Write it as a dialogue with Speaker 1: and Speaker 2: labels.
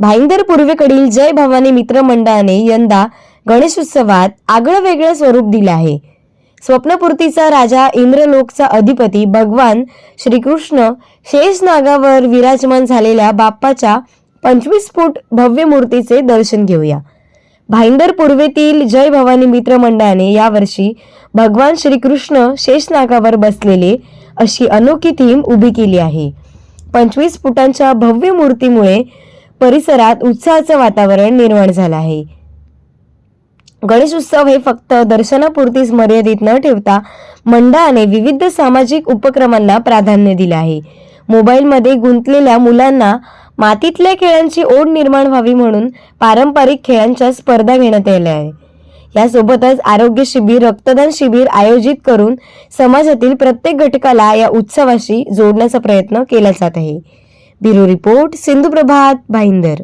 Speaker 1: भाईंदर पूर्वेकडील जय भवानी मित्र मंडळाने यंदा गणेशोत्सवात आगळं वेगळं स्वरूप दिलं आहे. स्वप्नपूर्तीचा राजा इंद्रलोकचा अधिपती भगवान श्रीकृष्ण शेष नागावर विराजमान झालेल्या बाप्पाच्या पंचवीस फूट भव्य मूर्तीचे दर्शन घेऊया. भाईंदर पूर्वेतील जय भवानी मित्र मंडळाने यावर्षी भगवान श्रीकृष्ण शेषनागावर बसलेले अशी अनोखी थीम उभी केली आहे. पंचवीस फुटांच्या भव्य मूर्तीमुळे परिसरात उत्साहाचं वातावरण निर्माण झालं आहे. गणेश उत्सव हे फक्त दर्शनापुरतीच मर्यादित न ठेवता मंडळाने विविध सामाजिक उपक्रमांना प्राधान्य दिले आहे. मोबाईलमध्ये गुंतलेल्या मुलांना मातीतल्या खेळांची ओढ निर्माण व्हावी म्हणून पारंपरिक खेळांच्या स्पर्धा घेण्यात आल्या आहे यासोबतच आरोग्य शिबिर रक्तदान शिबिर आयोजित करून समाजातील प्रत्येक घटकाला या उत्सवाशी जोडण्याचा प्रयत्न केला जात आहे. Bureau report Sindhu Prabhat Bhayander